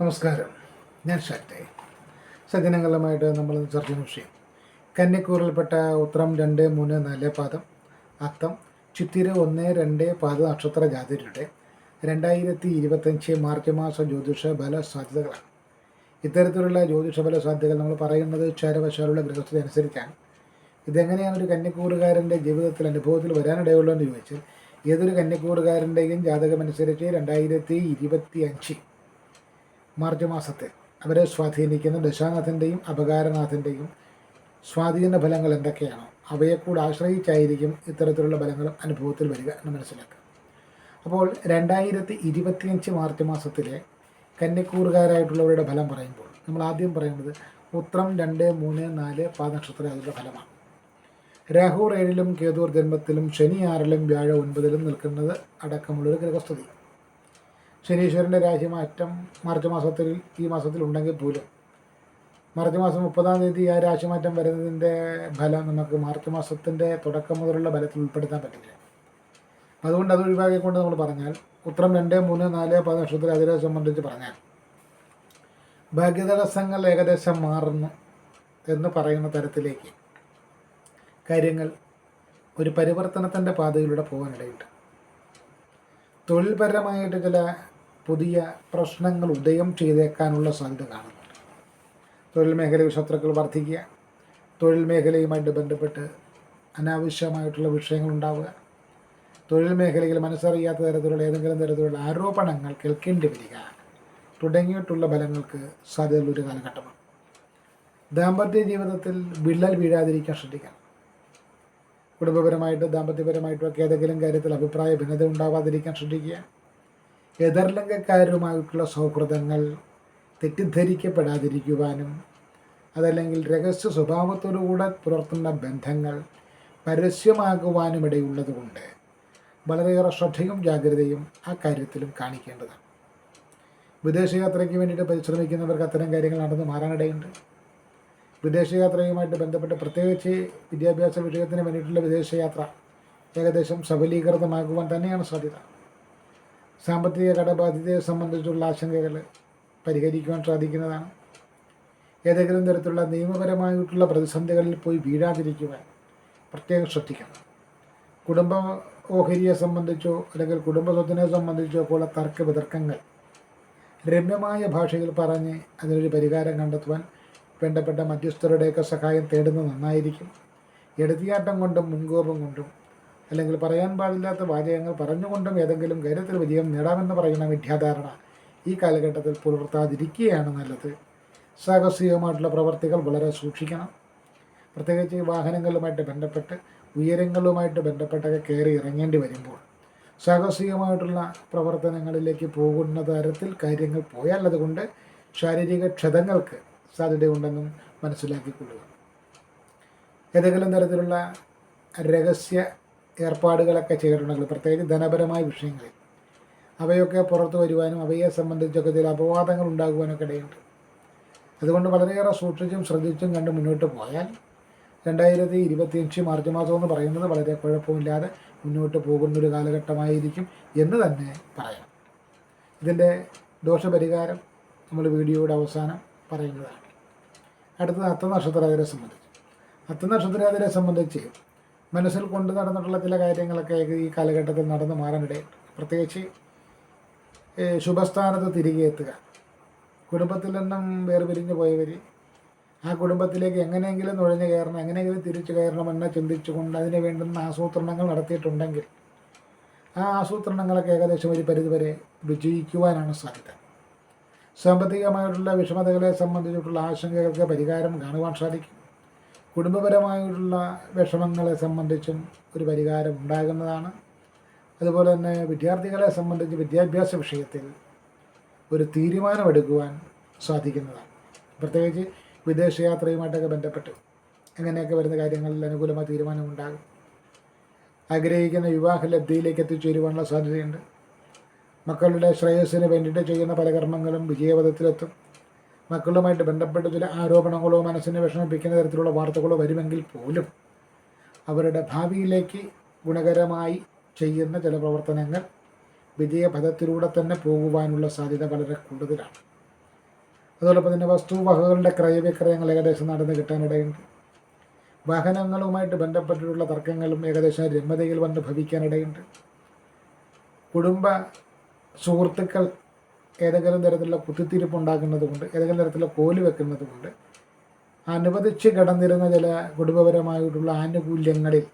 നമസ്കാരം. ഞാൻ ശക്തി സജ്ജനങ്ങളുമായിട്ട് നമ്മൾ ചർച്ച ചെയ്യുന്ന വിഷയം. കന്നിക്കൂറിൽപ്പെട്ട ഉത്രം രണ്ട് മൂന്ന് നാല് പാദം. അത്തം ചിത്തിര ഒന്ന് രണ്ട് പാദ നക്ഷത്ര ജാതിരുടെ രണ്ടായിരത്തി ഇരുപത്തഞ്ച് മാർച്ച് മാസ ജ്യോതിഷ ബല സാധ്യതകളാണ്. ഇത്തരത്തിലുള്ള ജ്യോതിഷ ബല സാധ്യതകൾ നമ്മൾ പറയുന്നത് ചാരവശാലുള്ള ഗൃഹസ്ഥിതി അനുസരിച്ചാണ്. ഇതെങ്ങനെയാണ് ഒരു കന്നിക്കൂറുകാരന്റെ ജീവിതത്തിൽ അനുഭവത്തിൽ വരാനിടയുള്ളൂ എന്ന് ചോദിച്ചാൽ ഏതൊരു കന്നിക്കൂറുകാരന്റെയും ജാതകമനുസരിച്ച് രണ്ടായിരത്തി ഇരുപത്തി അഞ്ച് മാർച്ച് മാസത്തെ അവരെ സ്വാധീനിക്കുന്ന ദശാനാഥന്റെയും അപകാരനാഥന്റെയും സ്വാധീന ഫലങ്ങൾ എന്തൊക്കെയാണോ അവയെ കൂടെ ആശ്രയിച്ചായിരിക്കും ഇത്തരത്തിലുള്ള ഫലങ്ങൾ അനുഭവത്തിൽ വരിക എന്ന് മനസ്സിലാക്കുക അപ്പോൾ രണ്ടായിരത്തി ഇരുപത്തിയഞ്ച് മാർച്ച് മാസത്തിലെ കന്യക്കൂറുകാരായിട്ടുള്ളവരുടെ ഫലം പറയുമ്പോൾ നമ്മൾ ആദ്യം പറയുന്നത് ഉത്രം രണ്ട് മൂന്ന് നാല് പാദനക്ഷത്ര അതിന്റെ ഫലമാണ്. രാഹു ഏഴിലും കേതൂർ ജന്മത്തിലും ശനി ആറിലും വ്യാഴ ഒൻപതിലും നിൽക്കുന്നത് അടക്കമുള്ളൊരു ഗ്രഹസ്ഥിതി. ശനീശ്വരന്റെ രാശിമാറ്റം മാർച്ച് മാസത്തിൽ ഈ മാസത്തിൽ ഉണ്ടെങ്കിൽ പോലും. മാർച്ച് മാസം മുപ്പതാം തീയതി ആ രാശിമാറ്റം വരുന്നതിന്റെ ഫലം നമുക്ക് മാർച്ച് മാസത്തിന്റെ തുടക്കം മുതലുള്ള ഫലത്തിൽ ഉൾപ്പെടുത്താൻ പറ്റില്ല. അതുകൊണ്ട് അത് ഒഴിവാക്കിക്കൊണ്ട് നമ്മൾ പറഞ്ഞാൽ ഉത്രം രണ്ട് മൂന്ന് നാല് പത് നക്ഷത്ര അതിനെ സംബന്ധിച്ച് പറഞ്ഞാൽ ഭാഗ്യതടസ്സങ്ങൾ ഏകദേശം മാറുന്നു എന്ന് പറയുന്ന തരത്തിലേക്ക് കാര്യങ്ങൾ ഒരു പരിവർത്തനത്തിന്റെ പാതയിലൂടെ പോകാനിടയുണ്ട്. തൊഴിൽപരമായിട്ട് ചില പുതിയ പ്രശ്നങ്ങൾ ഉദയം ചെയ്തേക്കാനുള്ള സാധ്യത കാണുന്നുണ്ട്. തൊഴിൽ മേഖലയിൽ ശത്രുക്കൾ വർദ്ധിക്കുക തൊഴിൽ മേഖലയുമായിട്ട് ബന്ധപ്പെട്ട് അനാവശ്യമായിട്ടുള്ള വിഷയങ്ങൾ ഉണ്ടാവുക തൊഴിൽ മേഖലയിൽ മനസ്സറിയാത്ത തരത്തിലുള്ള ഏതെങ്കിലും തരത്തിലുള്ള ആരോപണങ്ങൾ കേൾക്കേണ്ടി വരിക തുടങ്ങിയിട്ടുള്ള ഫലങ്ങൾക്ക് സാധ്യതയുള്ളൊരു കാലഘട്ടമാണ്. ദാമ്പത്യ ജീവിതത്തിൽ വിള്ളൽ വീഴാതിരിക്കാൻ ശ്രദ്ധിക്കണം. കുടുംബപരമായിട്ട് ദാമ്പത്യപരമായിട്ടുമൊക്കെ ഏതെങ്കിലും കാര്യത്തിൽ അഭിപ്രായ ഭിന്നത ഉണ്ടാവാതിരിക്കാൻ ശ്രദ്ധിക്കുക. എതിർലിംഗക്കാരുമായിട്ടുള്ള സൗഹൃദങ്ങൾ തെറ്റിദ്ധരിക്കപ്പെടാതിരിക്കുവാനും അതല്ലെങ്കിൽ രഹസ്യ സ്വഭാവത്തോടുകൂടെ പുലർത്തുന്ന ബന്ധങ്ങൾ പരസ്യമാകുവാനും ഇടയുള്ളതുകൊണ്ട് വളരെയേറെ ശ്രദ്ധയും ജാഗ്രതയും ആ കാര്യത്തിലും കാണിക്കേണ്ടതാണ്. വിദേശയാത്രയ്ക്ക് വേണ്ടിയിട്ട് പരിശ്രമിക്കുന്നവർക്ക് അത്തരം കാര്യങ്ങൾ നടന്നു മാറാനിടയുണ്ട്. വിദേശയാത്രയുമായിട്ട് ബന്ധപ്പെട്ട് പ്രത്യേകിച്ച് വിദ്യാഭ്യാസ വിഷയത്തിന് വേണ്ടിയിട്ടുള്ള വിദേശയാത്ര ഏകദേശം സബലീകൃതമാകുവാൻ തന്നെയാണ് സാധ്യത. സാമ്പത്തിക കടബാധ്യതയെ സംബന്ധിച്ചുള്ള ആശങ്കകൾ പരിഹരിക്കുവാൻ സാധിക്കുന്നതാണ്. ഏതെങ്കിലും തരത്തിലുള്ള നിയമപരമായിട്ടുള്ള പ്രതിസന്ധികളിൽ പോയി വീഴാതിരിക്കുവാൻ പ്രത്യേകം ശ്രദ്ധിക്കണം. കുടുംബ ഓഹരിയെ സംബന്ധിച്ചോ അല്ലെങ്കിൽ കുടുംബ സ്വത്തിനെ സംബന്ധിച്ചോ ഉള്ള തർക്ക വിതർക്കങ്ങൾ രമ്യമായ ഭാഷയിൽ പറഞ്ഞ് അതിനൊരു പരിഹാരം കണ്ടെത്തുവാൻ വേണ്ടപ്പെട്ട മധ്യസ്ഥരുടെയൊക്കെ സഹായം തേടുന്നത് നന്നായിരിക്കും. എടുത്തിയാട്ടം കൊണ്ടും മുൻകോപം കൊണ്ടും അല്ലെങ്കിൽ പറയാൻ പാടില്ലാത്ത വാചകങ്ങൾ പറഞ്ഞുകൊണ്ടും ഏതെങ്കിലും കാര്യത്തിൽ വിജയം നേടാമെന്ന് പറയുന്ന മിഥ്യാധാരണ ഈ കാലഘട്ടത്തിൽ പുലർത്താതിരിക്കുകയാണ് നല്ലത്. സാഹസികമായിട്ടുള്ള പ്രവർത്തികൾ വളരെ സൂക്ഷിക്കണം. പ്രത്യേകിച്ച് വാഹനങ്ങളുമായിട്ട് ബന്ധപ്പെട്ട് ഉയരങ്ങളുമായിട്ട് ബന്ധപ്പെട്ടൊക്കെ കയറി ഇറങ്ങേണ്ടി വരുമ്പോൾ സാഹസികമായിട്ടുള്ള പ്രവർത്തനങ്ങളിലേക്ക് പോകുന്ന തരത്തിൽ കാര്യങ്ങൾ പോയാൽ അതുകൊണ്ട് ശാരീരിക ക്ഷതങ്ങൾക്ക് സാധ്യതയുണ്ടെന്നും മനസ്സിലാക്കിക്കൊള്ളുക. ഏതെങ്കിലും തരത്തിലുള്ള രഹസ്യ ഏർപ്പാടുകളൊക്കെ ചെയ്തിട്ടുണ്ടെങ്കിൽ പ്രത്യേകിച്ച് ധനപരമായ വിഷയങ്ങളിൽ. അവയൊക്കെ പുറത്തു വരുവാനും അവയെ സംബന്ധിച്ചൊക്കെ ചില അപവാദങ്ങൾ ഉണ്ടാകുവാനൊക്കെ ഇടയുണ്ട്. അതുകൊണ്ട് വളരെയേറെ സൂക്ഷിച്ചും ശ്രദ്ധിച്ചും കണ്ട് മുന്നോട്ട് പോയാൽ രണ്ടായിരത്തി ഇരുപത്തിയഞ്ച് മാർച്ച് മാസം എന്ന് പറയുന്നത് വളരെ കുഴപ്പമില്ലാതെ മുന്നോട്ട് പോകുന്നൊരു കാലഘട്ടമായിരിക്കും എന്ന് തന്നെ പറയാം. ഇതിന്റെ ദോഷപരിഹാരം നമ്മൾ വീഡിയോയുടെ അവസാനം പറയുന്നതാണ്. അടുത്തത് അത്തനക്ഷത്രകാരെ സംബന്ധിച്ച്. അത്തനക്ഷത്രകാരെ സംബന്ധിച്ച് മനസ്സിൽ കൊണ്ടു നടന്നിട്ടുള്ള ചില കാര്യങ്ങളൊക്കെ ഈ കാലഘട്ടത്തിൽ നടന്നു മാറാനിടയുണ്ട് പ്രത്യേകിച്ച് ശുഭസ്ഥാനത്ത് തിരികെ എത്തുക. കുടുംബത്തിൽ നിന്നും വേർപിരിഞ്ഞു പോയവർ ആ കുടുംബത്തിലേക്ക് എങ്ങനെയെങ്കിലും നുഴഞ്ഞു കയറണം എങ്ങനെയെങ്കിലും തിരിച്ചു കയറണമെന്ന് ചിന്തിച്ചുകൊണ്ട് അതിന് വേണ്ടുന്ന ആസൂത്രണങ്ങൾ നടത്തിയിട്ടുണ്ടെങ്കിൽ ആ ആസൂത്രണങ്ങളൊക്കെ ഏകദേശം ഒരു പരിധിവരെ വിജയിക്കുവാനാണ് സാധ്യത. സാമ്പത്തികമായിട്ടുള്ള വിഷമതകളെ സംബന്ധിച്ചിട്ടുള്ള ആശങ്കകൾക്ക് പരിഹാരം കാണുവാൻ സാധിക്കും. കുടുംബപരമായിട്ടുള്ള വിഷമങ്ങളെ സംബന്ധിച്ചും ഒരു പരിഹാരം ഉണ്ടാകുന്നതാണ്. അതുപോലെ തന്നെ വിദ്യാർത്ഥികളെ സംബന്ധിച്ച് വിദ്യാഭ്യാസ വിഷയത്തിൽ ഒരു തീരുമാനമെടുക്കുവാൻ സാധിക്കുന്നതാണ്. പ്രത്യേകിച്ച് വിദേശയാത്രയുമായിട്ടൊക്കെ ബന്ധപ്പെട്ട് അങ്ങനെയൊക്കെ വരുന്ന കാര്യങ്ങളിൽ അനുകൂലമായ തീരുമാനമുണ്ടാകും ആഗ്രഹിക്കുന്ന വിവാഹ ലബ്ധിയിലേക്ക് എത്തിച്ചേരുവാനുള്ള സാധ്യതയുണ്ട്. മക്കളുടെ ശ്രേയസ്സിന് വേണ്ടിയിട്ട് ചെയ്യുന്ന പല കർമ്മങ്ങളും വിജയപഥത്തിലെത്തും മക്കളുമായിട്ട് ബന്ധപ്പെട്ട് ചില ആരോപണങ്ങളോ മനസ്സിനെ വിഷമിപ്പിക്കുന്ന തരത്തിലുള്ള വാർത്തകളോ വരുമെങ്കിൽ പോലും അവരുടെ ഭാവിയിലേക്ക് ഗുണകരമായി ചെയ്യുന്ന ചില പ്രവർത്തനങ്ങൾ വിജയപഥത്തിലൂടെ തന്നെ പോകുവാനുള്ള സാധ്യത വളരെ കൂടുതലാണ്. അതോടൊപ്പം തന്നെ വസ്തുവകകളുടെ ക്രയവിക്രയങ്ങൾ ഏകദേശം നടന്നു കിട്ടാനിടയുണ്ട്. വാഹനങ്ങളുമായിട്ട് ബന്ധപ്പെട്ടിട്ടുള്ള തർക്കങ്ങളും ഏകദേശം രമ്യതയിൽ വന്ന് ഭവിക്കാനിടയുണ്ട്. കുടുംബ സുഹൃത്തുക്കൾ ഏതെങ്കിലും തരത്തിലുള്ള കുത്തിത്തിരിപ്പ് ഉണ്ടാക്കുന്നത് കൊണ്ട് ഏതെങ്കിലും തരത്തിലുള്ള കോൽ വെക്കുന്നത് കൊണ്ട് അനുവദിച്ച് കിടന്നിരുന്ന ചില കുടുംബപരമായിട്ടുള്ള ആനുകൂല്യങ്ങളിൽ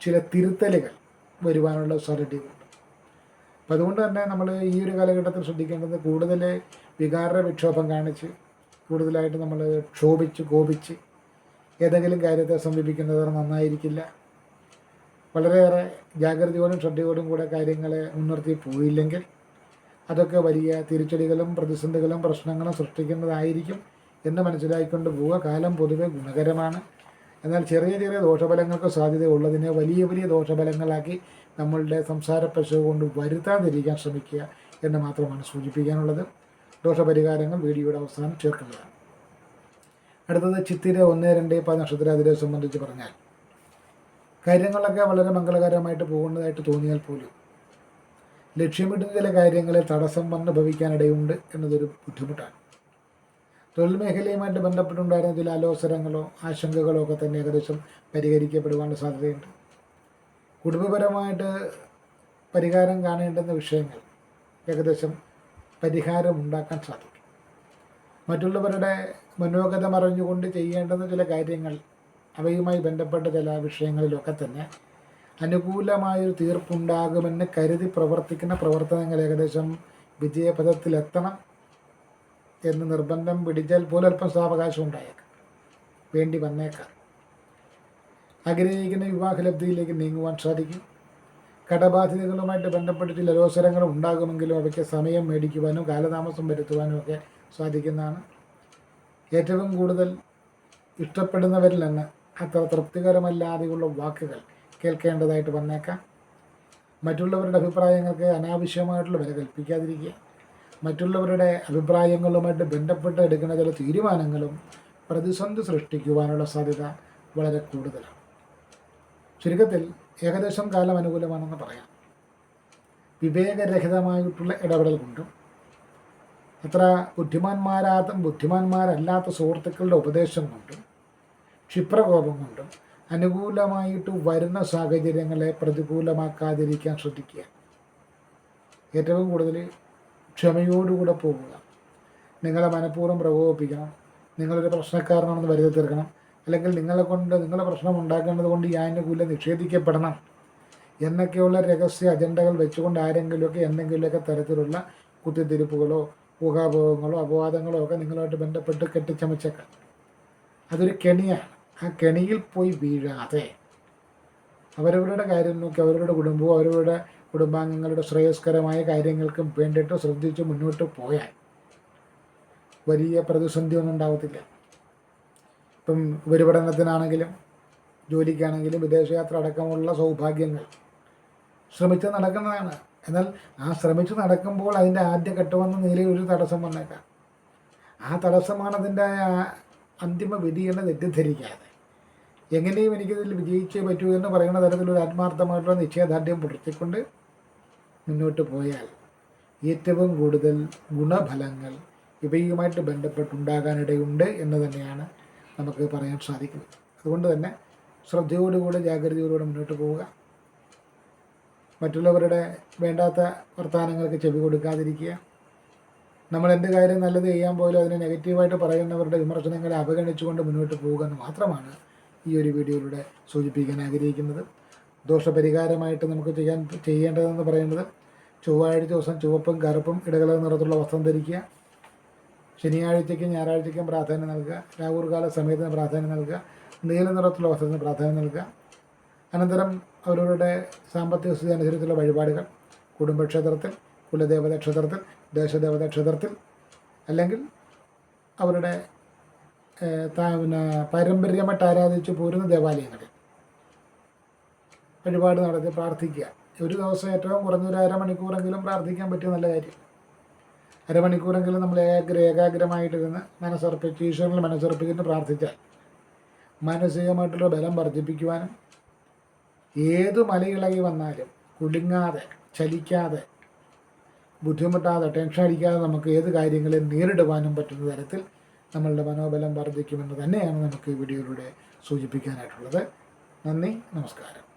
ചില തിരുത്തലുകൾ വരുവാനുള്ള സാധ്യതയുണ്ട് അപ്പം അതുകൊണ്ട് തന്നെ നമ്മൾ ഈ ഒരു കാലഘട്ടത്തിൽ ശ്രദ്ധിക്കേണ്ടത് കൂടുതൽ വികാര വിക്ഷോഭം കാണിച്ച് കൂടുതലായിട്ട് നമ്മൾ ക്ഷോഭിച്ച് കോപിച്ച് ഏതെങ്കിലും കാര്യത്തെ സമീപിക്കുന്നത് നന്നായിരിക്കില്ല. വളരെയേറെ ജാഗ്രതയോടും ശ്രദ്ധയോടും കൂടെ കാര്യങ്ങളെ മുൻനിർത്തി പോയില്ലെങ്കിൽ അതൊക്കെ വലിയ തിരിച്ചടികളും പ്രതിസന്ധികളും പ്രശ്നങ്ങളും സൃഷ്ടിക്കുന്നതായിരിക്കും എന്ന് മനസ്സിലാക്കിക്കൊണ്ട് പോവുക. കാലം പൊതുവെ ഗുണകരമാണ്. എന്നാൽ ചെറിയ ചെറിയ ദോഷഫലങ്ങൾക്ക് സാധ്യതയുള്ളതിനെ വലിയ വലിയ ദോഷഫലങ്ങളാക്കി നമ്മളുടെ സംസാര പശു കൊണ്ട് വരുത്താതിരിക്കാൻ ശ്രമിക്കുക എന്ന് മാത്രമാണ് സൂചിപ്പിക്കാനുള്ളത്. ദോഷപരിഹാരങ്ങൾ വീഡിയോയുടെ അവസാനം ചേർക്കുന്നതാണ്. അടുത്തത് ചിത്തിര ഒന്ന് രണ്ട് പത്ത് നക്ഷത്ര അതിരെ സംബന്ധിച്ച് പറഞ്ഞാൽ. കാര്യങ്ങളൊക്കെ വളരെ മംഗളകരമായിട്ട് പോകുന്നതായിട്ട് തോന്നിയാൽ പോലും ലക്ഷ്യമിടുന്ന ചില കാര്യങ്ങളെ തടസ്സം വന്ന് ഭവിക്കാനിടയുണ്ട് എന്നതൊരു ബുദ്ധിമുട്ടാണ്. തൊഴിൽ മേഖലയുമായിട്ട് ബന്ധപ്പെട്ടുണ്ടായിരുന്ന ചില അലോസരങ്ങളോ ആശങ്കകളോ ഒക്കെ തന്നെ ഏകദേശം പരിഹരിക്കപ്പെടുവാനുള്ള സാധ്യതയുണ്ട്. കുടുംബപരമായിട്ട് പരിഹാരം കാണേണ്ടുന്ന വിഷയങ്ങൾ ഏകദേശം പരിഹാരം ഉണ്ടാക്കാൻ സാധിക്കും. മറ്റുള്ളവരുടെ മനോഗതം അറിഞ്ഞുകൊണ്ട് ചെയ്യേണ്ടുന്ന ചില കാര്യങ്ങൾ അവയുമായി ബന്ധപ്പെട്ട ചില വിഷയങ്ങളിലൊക്കെ തന്നെ അനുകൂലമായൊരു തീർപ്പുണ്ടാകുമെന്ന് കരുതി പ്രവർത്തിക്കുന്ന പ്രവർത്തനങ്ങൾ ഏകദേശം വിജയപഥത്തിലെത്തണം എന്ന് നിർബന്ധം പിടിച്ചാൽ പോലും അല്പം സാവകാശം ഉണ്ടായേക്കാം. വേണ്ടി വന്നേക്കാം. ആഗ്രഹിക്കുന്ന വിവാഹലബ്ധിയിലേക്ക് നീങ്ങുവാൻ സാധിക്കും. കടബാധിതകളുമായിട്ട് ബന്ധപ്പെട്ട് ചില അവസരങ്ങൾ ഉണ്ടാകുമെങ്കിലും അവയ്ക്ക് സമയം മേടിക്കുവാനും കാലതാമസം വരുത്തുവാനും ഒക്കെ സാധിക്കുന്നതാണ്. ഏറ്റവും കൂടുതൽ ഇഷ്ടപ്പെടുന്നവരിൽ നിന്ന് അത്ര തൃപ്തികരമല്ലാതെയുള്ള വാക്കുകൾ കേൾക്കേണ്ടതായിട്ട് വന്നേക്കാം. മറ്റുള്ളവരുടെ അഭിപ്രായങ്ങൾക്ക് അനാവശ്യമായിട്ടുള്ള വില കൽപ്പിക്കാതിരിക്കുക. മറ്റുള്ളവരുടെ അഭിപ്രായങ്ങളുമായിട്ട് ബന്ധപ്പെട്ട് എടുക്കുന്ന ചില തീരുമാനങ്ങളും പ്രതിസന്ധി സൃഷ്ടിക്കുവാനുള്ള സാധ്യത വളരെ കൂടുതലാണ്. ചുരുക്കത്തിൽ ഏകദേശം കാലം അനുകൂലമാണെന്ന് പറയാം. വിവേകരഹിതമായിട്ടുള്ള ഇടപെടൽ കൊണ്ടും അത്ര ബുദ്ധിമാന്മാരാത്ത ബുദ്ധിമാന്മാരല്ലാത്ത സുഹൃത്തുക്കളുടെ ഉപദേശം കൊണ്ടും ക്ഷിപ്രകോപം കൊണ്ടും അനുകൂലമായിട്ട് വരുന്ന സാഹചര്യങ്ങളെ പ്രതികൂലമാക്കാതിരിക്കാൻ ശ്രദ്ധിക്കുക. ഏറ്റവും കൂടുതൽ ക്ഷമയോടുകൂടെ പോകുക. നിങ്ങളെ മനഃപൂർവം പ്രകോപിപ്പിക്കണം. നിങ്ങളൊരു പ്രശ്നക്കാരനാണെന്ന് വരുത്തി തീർക്കണം. അല്ലെങ്കിൽ നിങ്ങളെ കൊണ്ട് നിങ്ങളെ പ്രശ്നം ഉണ്ടാക്കേണ്ടത് കൊണ്ട് ഈ ആനുകൂല്യം നിഷേധിക്കപ്പെടണം എന്നൊക്കെയുള്ള രഹസ്യ അജണ്ടകൾ വെച്ചുകൊണ്ട് ആരെങ്കിലുമൊക്കെ എന്തെങ്കിലുമൊക്കെ തരത്തിലുള്ള കുത്തിത്തിരിപ്പുകളോ ഊഹാഭോഗങ്ങളോ അപവാദങ്ങളോ ഒക്കെ നിങ്ങളുമായിട്ട് ബന്ധപ്പെട്ട് കെട്ടിച്ചമച്ചേക്കാം. അതൊരു കെണിയാണ്. ആ കെണിയിൽ പോയി വീഴാതെ അവരവരുടെ കാര്യം നോക്കി അവരവരുടെ കുടുംബവും അവരവരുടെ കുടുംബാംഗങ്ങളുടെ ശ്രേയസ്കരമായ കാര്യങ്ങൾക്കും വേണ്ടിയിട്ട് ശ്രദ്ധിച്ച് മുന്നോട്ട് പോയാൽ വലിയ പ്രതിസന്ധിയൊന്നും ഉണ്ടാവത്തില്ല. ഇപ്പം ഉപരിപഠനത്തിനാണെങ്കിലും ജോലിക്കാണെങ്കിലും വിദേശയാത്ര അടക്കമുള്ള സൗഭാഗ്യങ്ങൾ ശ്രമിച്ച് നടക്കുന്നതാണ്. എന്നാൽ ആ ശ്രമിച്ച് നടക്കുമ്പോൾ അതിന്റെ ആദ്യ ഘട്ടമെന്ന നിലയിൽ ഒരു തടസ്സം വന്നേക്കാം. ആ തടസ്സമാണ് അതിന്റെ അന്തിമ വിധി എന്ന് തെറ്റിദ്ധരിക്കാതെ. എങ്ങനെയും എനിക്കിതിൽ വിജയിച്ചേ പറ്റൂ എന്ന് പറയുന്ന തരത്തിലൊരു ആത്മാർത്ഥമായിട്ടുള്ള നിശ്ചയദാർഢ്യം പുലർത്തിക്കൊണ്ട് മുന്നോട്ട് പോയാൽ ഏറ്റവും കൂടുതൽ ഗുണഫലങ്ങൾ ഇവയുമായിട്ട് ബന്ധപ്പെട്ടുണ്ടാകാനിടയുണ്ട് എന്ന് തന്നെയാണ് നമുക്ക് പറയാൻ സാധിക്കുന്നത്. അതുകൊണ്ട് തന്നെ ശ്രദ്ധയോടുകൂടെ ജാഗ്രതയോടുകൂടെ മുന്നോട്ട് പോവുക. മറ്റുള്ളവരുടെ വേണ്ടാത്ത വർത്തമാനങ്ങൾക്ക് ചെവി കൊടുക്കാതിരിക്കുക. നമ്മൾ എന്ത് കാര്യം നല്ലത് ചെയ്യാൻ പോലും അതിനെ നെഗറ്റീവായിട്ട് പറയുന്നവരുടെ വിമർശനങ്ങളെ അവഗണിച്ചുകൊണ്ട് മുന്നോട്ട് പോവുക എന്ന് മാത്രമാണ് ഈ ഒരു വീഡിയോയിലൂടെ സൂചിപ്പിക്കാൻ ആഗ്രഹിക്കുന്നത്. ദോഷപരിഹാരമായിട്ട് നമുക്ക് ചെയ്യാൻ ചെയ്യേണ്ടതെന്ന് പറയുന്നത് ചൊവ്വാഴ്ച ദിവസം ചുവപ്പും കറുപ്പും ഇടകലർന്ന നിറത്തുള്ള വസ്ത്രം ധരിക്കുക. ശനിയാഴ്ചയ്ക്കും ഞായറാഴ്ചയ്ക്കും പ്രാധാന്യം നൽകുക. രാഹുർകാല സമയത്തിന് പ്രാധാന്യം നൽകുക. നീല നിറത്തുള്ള വസ്ത്രത്തിന് പ്രാധാന്യം നൽകുക. അനന്തരം അവരവരുടെ സാമ്പത്തിക സ്ഥിതി അനുസരിച്ചുള്ള വഴിപാടുകൾ. കുടുംബക്ഷേത്രത്തിൽ കുലദേവത ക്ഷേത്രത്തിൽ ദേശദേവത ക്ഷേത്രത്തിൽ അല്ലെങ്കിൽ അവരുടെ പിന്നെ പാരമ്പര്യമായിട്ട് ആരാധിച്ച് പോരുന്ന ദേവാലയങ്ങളിൽ വഴിപാട് നടത്തി പ്രാർത്ഥിക്കുക. ഒരു ദിവസം ഏറ്റവും കുറഞ്ഞൊരു അരമണിക്കൂറെങ്കിലും പ്രാർത്ഥിക്കാൻ പറ്റിയ നല്ല കാര്യം. അരമണിക്കൂറെങ്കിലും നമ്മൾ ഏകാഗ്ര ഏകാഗ്രമായിട്ടിരുന്ന് മനസ്സർപ്പിച്ച് ഈശ്വരനിൽ മനസ്സർപ്പിച്ചിട്ട് പ്രാർത്ഥിച്ചാൽ മാനസികമായിട്ടുള്ള ബലം വർദ്ധിപ്പിക്കുവാനും ഏത് മലയിളകി വന്നാലും കുടുങ്ങാതെ ചലിക്കാതെ ബുദ്ധിമുട്ടാതെ ടെൻഷൻ അടിക്കാതെ നമുക്ക് ഏത് കാര്യങ്ങളെയും നേരിടുവാനും പറ്റുന്ന തരത്തിൽ നമ്മളുടെ മനോബലം വർദ്ധിക്കുമെന്ന് തന്നെയാണ് നമുക്ക് വീഡിയോയിലൂടെ സൂചിപ്പിക്കാനായിട്ടുള്ളത്. നന്ദി നമസ്കാരം.